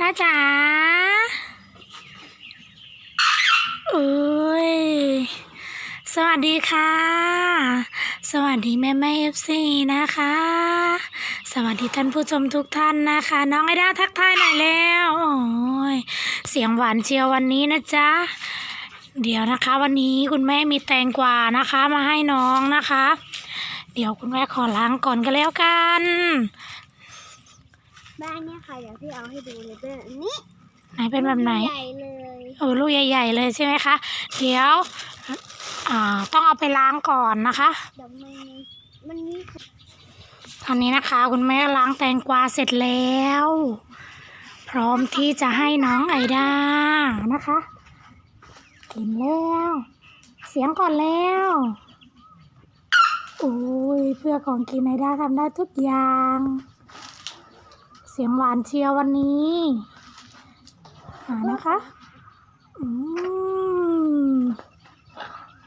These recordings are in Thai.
น้าจ๋าเอ้ย สวัสดีค่ะ สวัสดีแม่แม่เอฟซีนะคะ สวัสดีท่านผู้ชมทุกท่านนะคะ น้องไอด้าทักทายหน่อยแล้ว โอ้ย เสียงหวานเชียววันนี้นะจ๊ะเดี๋ยวนะคะ วันนี้คุณแม่มีแตงกวานะคะ มาให้น้องนะคะ เดี๋ยวคุณแม่ขอล้างก่อนก็แล้วกัน บ้านเนี่ยค่ะเดี๋ยวพี่เอาให้ดูเลยเป็นแบบนี้ไหนเป็นแบบไหน ใหญ่เลยเออลูกใหญ่ ๆ เลยใช่ไหมคะ เดี๋ยวอ่าต้องเอาไปล้างก่อนนะคะ เดี๋ยวมันมันมีตอนนี้นะคะ คุณแม่ล้างแตงกวาเสร็จแล้ว พร้อมที่จะให้น้องไอดานะคะ กินแล้ว เสียงก่อนแล้วโอ้ยเพื่อของกินไอดาทำได้ทุกอย่าง เสียงหวานเชียววันนี้อ่านะคะอืม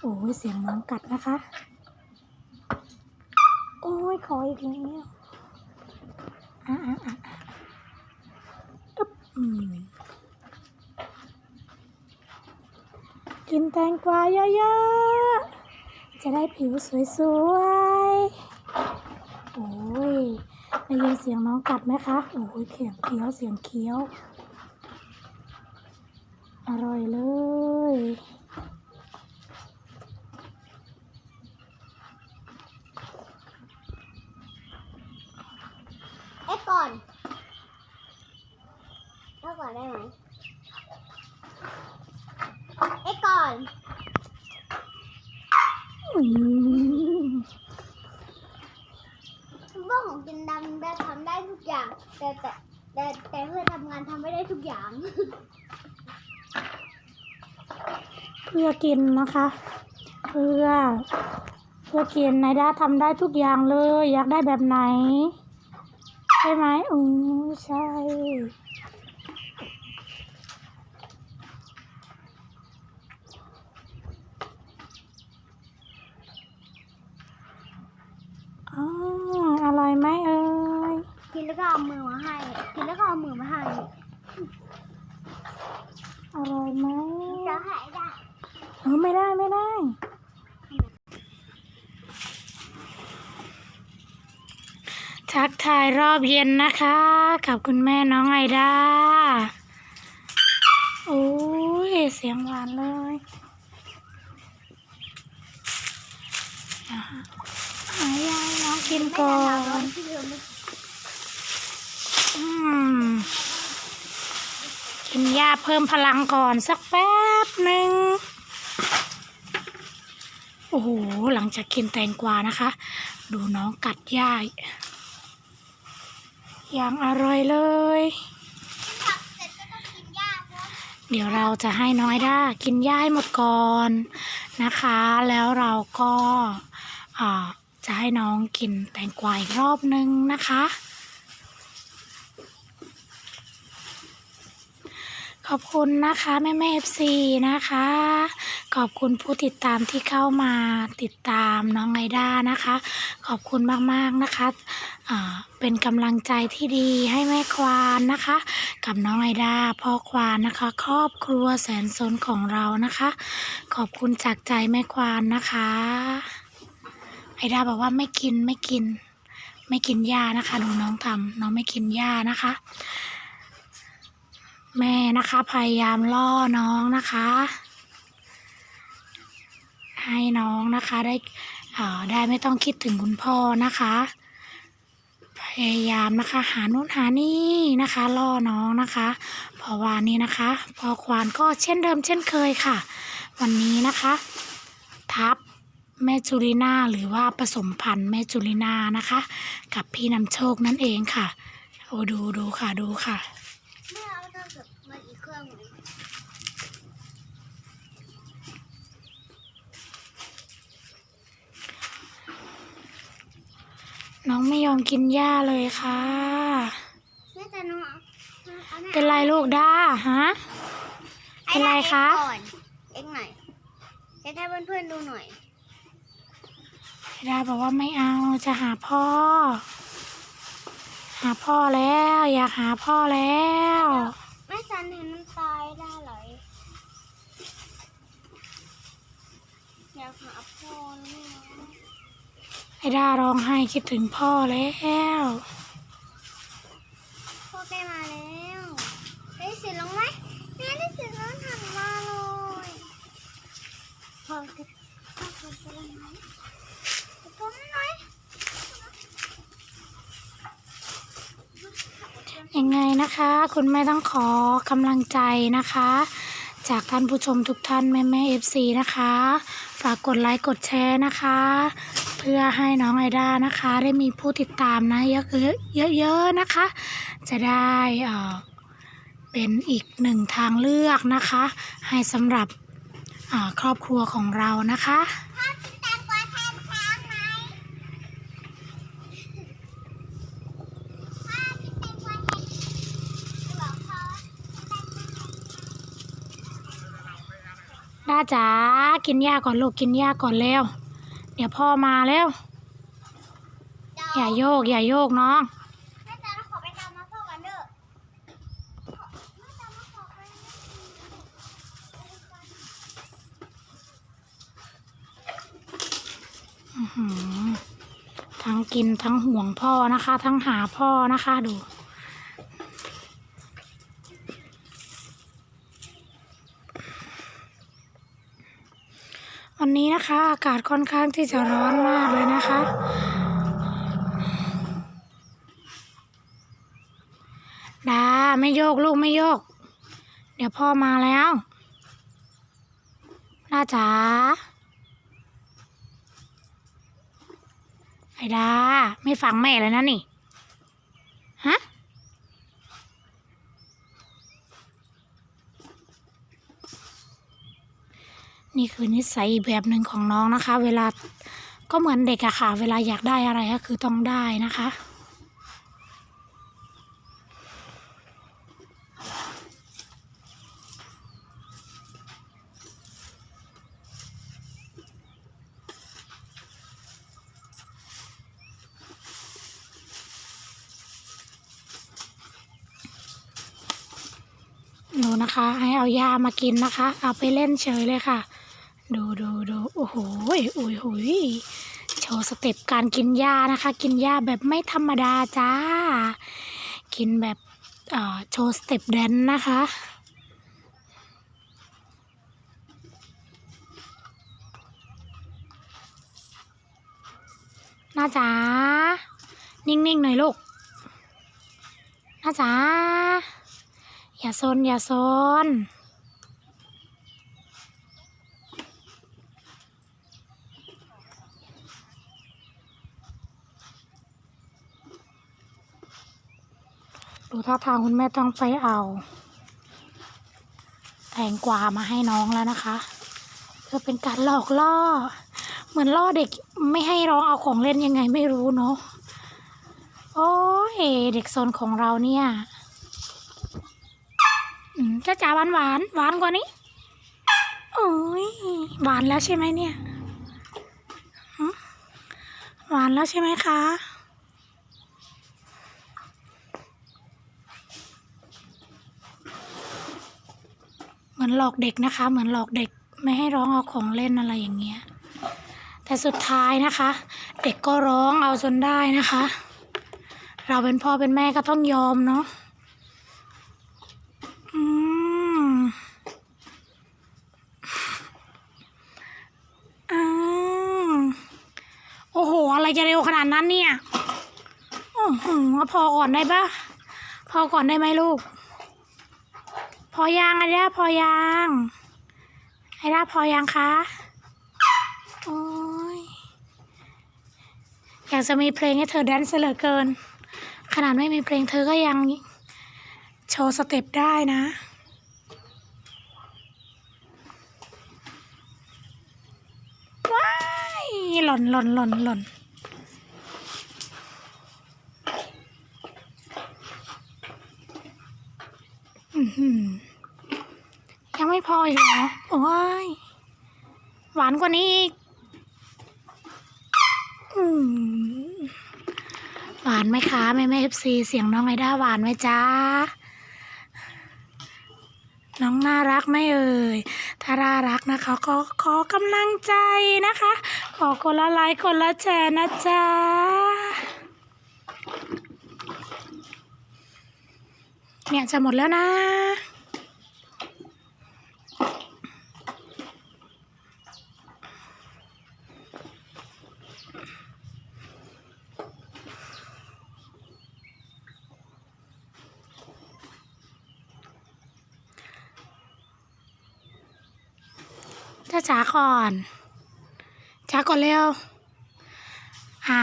โอ้ยเสียงน้องกัดนะคะ โอ้ยขออีกแล้วอะอะอะอึ๊บอืมกินแตงกวาเยอะๆ จะได้ผิวสวยๆ อ้ยได้ยินเสียงน้องกัดไหมคะ โอ้ยเสียงเคี้ยวเสียงเคี้ยว อร่อยเลยเอ๊ะก่อนเอ๊ะก่อนได้ไหมเอ๊ะก่อน อืม คุณพ่อของ กินดำได้ทำได้ทุกอย่าง แต่แต่แต่แต่เพื่อทำงานทำไม่ได้ทุกอย่าง เพื่อกินนะคะ เพื่อ เพื่อกินนายด้าทำได้ทุกอย่างเลย อยากได้แบบไหน ใช่ไหมอือใช่ อ๋ออร่อย ไหมเอ่ยกินแล้วก็เอามือมาให้กินแล้วก็เอามือมาให้อร่อยไหมจะให้ได้เออไม่ได้ไม่ได้ทักทายรอบเย็นนะคะ กับคุณแม่น้องไอดาโอ้ยเสียงหวานเลย ห้ยายน้องกินก่อนอืมกินยาเพิ่มพลังก่อนสักแป๊บหนึ่งโอ้โห หลังจากกินแตงกวานะคะ ดูน้องกัดหญ้าอย่างอร่อยเลยเสร็จก็ต้องกินหญ้าเพราะเดี๋ยวเราจะให้น้อยด้ากินหญ้าให้หมดก่อนนะคะ แล้วเราก็อ่า จะให้น้องกินแตงกวาอีกรอบนึงนะคะ ขอบคุณนะคะแม่แม่เอฟซีนะคะ ขอบคุณผู้ติดตามที่เข้ามาติดตามน้องไอด้านะคะ ขอบคุณมากๆนะคะเป็นกำลังใจที่ดีให้แม่ควานนะคะ กับน้องไอดาพ่อควานนะคะ ครอบครัวแสนสนของเรานะคะ ขอบคุณจากใจแม่ควานนะคะ ไอดาบอกว่าไม่กินไม่กิน ไม่กินหญ้านะคะ ดูน้องทำน้องไม่กินหญ้านะคะ แม่นะคะ พยายามล่อน้องนะคะ ให้น้องนะคะได้ได้ไม่ต้องคิดถึงคุณพ่อนะคะ พยายามนะคะ หาโน่นหานี่นะคะล่อน้องนะคะเพราะว่านี่นะคะ พอควานก็เช่นเดิมเช่นเคยค่ะ วันนี้นะคะ ทับ แม่จุลินาหรือว่าผสมพันธุ์แม่จุลินานะคะ กับพี่นำโชคนั่นเองค่ะโอ้ดูดูค่ะดูค่ะเมื่อเอาเท่ากับมาอีกเครื่องหนึ่งน้องไม่ยอมกินหญ้าเลยค่ะแม่จะน้องเอาเป็นไรลูกด้าฮะ เป็นไรคะเอ็กก่อนเอ็กหน่อยเอ็กให้เพื่อนๆดูหน่อย ดาบอกว่าไม่เอาจะหาพ่อ หาพ่อแล้ว อยากหาพ่อแล้วไม่ซันเห็นมันตายได้เหรออยากหาพ่อนี่นะไอ้ด้าร้องไห้คิดถึงพ่อแล้วพ่อใกล้มาแล้วได้เสียงลงไหมแม่ได้เสียงร้องหันมาเลยพ่อจะพ่อจะลงไหม ยังไงนะคะ คุณแม่ต้องขอกำลังใจนะคะ จากท่านผู้ชมทุกท่านแม่แม่เอฟซีนะคะ ฝากกดไลค์กดแชร์นะคะ เพื่อให้น้องไอด้านะคะ ได้มีผู้ติดตามนะเยอะๆเยอะๆนะคะ จะได้เอ่อเป็นอีกหนึ่งทางเลือกนะคะ ให้สำหรับครอบครัวของเรานะคะ พ่อกินแตงกวาแทนช้างไหมพ่อกินแตงกวาแทนบอกพ่อแตงกวาแท นด้าจ๋ากินหญ้าก่อนลูกกินหญ้าก่อนเร็วเดี๋ยวพ่อมาเร็วอย่าโยก อย่าโยกน้องแม่จ๋าเราขอไปตามมาพ่อกันเด้อแม่จ๋าเราขอไปอื้อหือทั้งกินทั้งห่วงพ่อนะคะ ทั้งหาพ่อนะคะดู วั นะคะ อากาศค่อนข้างที่จะร้อนมากเลยนะคะ ดา ไม่โยกลูกไม่โยก เดี๋ยวพ่อมาแล้วดาจ๋าไอ้ดา ไม่ฟังแม่เลยนะนี่ นี่คือนิสัยแบบหนึ่งของน้องนะคะ เวลาก็เหมือนเด็กอะค่ะ เวลาอยากได้อะไรก็คือต้องได้นะคะดูนะคะ ให้เอายามากินนะคะ เอาไปเล่นเฉยเลยค่ะ ดูดูดูโอ้โหยโอ้ยโหยโชว์สเต็ปการกินหญ้านะคะ กินหญ้าแบบไม่ธรรมดาจ้า กินแบบโชว์สเต็ปแดนนะคะน่าจ๋านิ่งๆหน่อยลูกน่าจ๋าอย่าซนอย่าซน ท่าทางคุณแม่ต้องไปเอา แตงกวามาให้น้องแล้วนะคะ เพื่อเป็นการหลอกล่อ เหมือนล่อเด็กไม่ให้ร้องเอาของเล่นยังไงไม่รู้เนาะโอ้ยเด็กโซนของเราเนี่ยจ้าจ๋าหวานหวานหวานกว่านี้โอ้ยหวานแล้วใช่ไหมเนี่ยหวานแล้วใช่ไหมคะ มือนหลอกเด็กนะคะ เหมือนหลอกเด็กไม่ให้ร้องเอาของเล่นอะไรอย่างเงี้ย แต่สุดท้ายนะคะ เด็กก็ร้องเอาจนได้นะคะ เราเป็นพ่อเป็นแม่ก็ต้องยอมเนาะอืมอืมโอ้โห อะไรจะเร็วขนาดนั้นเนี่ย โอ้โหพอก่อนได้ปะพอก่อนได้ไหมลูก อยังไอ้ด้าพอยังไอ้ด้าพอยังคะโอ้ยอยากจะมีเพลงให้เธอแดนซ์เหลือเกิน ขนาดไม่มีเพลงเธอก็ยังโชว์สเต็ปได้นะว้ายหล่นหล่นหล่นหล่นอื้อหือ ยังไม่พออีกเหรอโอ้ยหวานกว่านี้อีกหวานไหมคะแม่แม่เอฟซีเสียงน้องไอด้าหวานไหมจ๊ะน้องน่ารักไหมเอ่ยถ้าน่ารักนะคะก็ขอกำลังใจนะคะ ขอคนละไลค์คนละแชร์นะจ๊ะเนี่ยจะหมดแล้วนะ จ้าก่อนจ๋าก่อนเร็ว อะ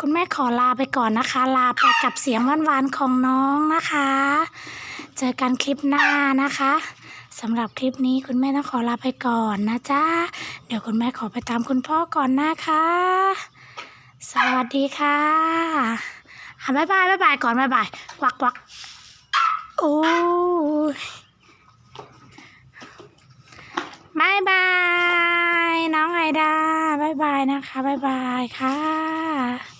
คุณแม่ขอลาไปก่อนนะคะ ลาไปกับเสียงหวานๆของน้องนะคะ เจอกันคลิปหน้านะคะสำหรับคลิปนี้คุณแม่ต้องขอลาไปก่อนนะจ๊ะ เดี๋ยวคุณแม่ขอไปตามคุณพ่อก่อนนะคะ สวัสดีค่ะอะบ๊ายบายบ๊ายบายก่อนบ๊ายบายกวักกวักโอ้ย บายบาย น้องไอดาบายบายนะคะบายบายค่ะ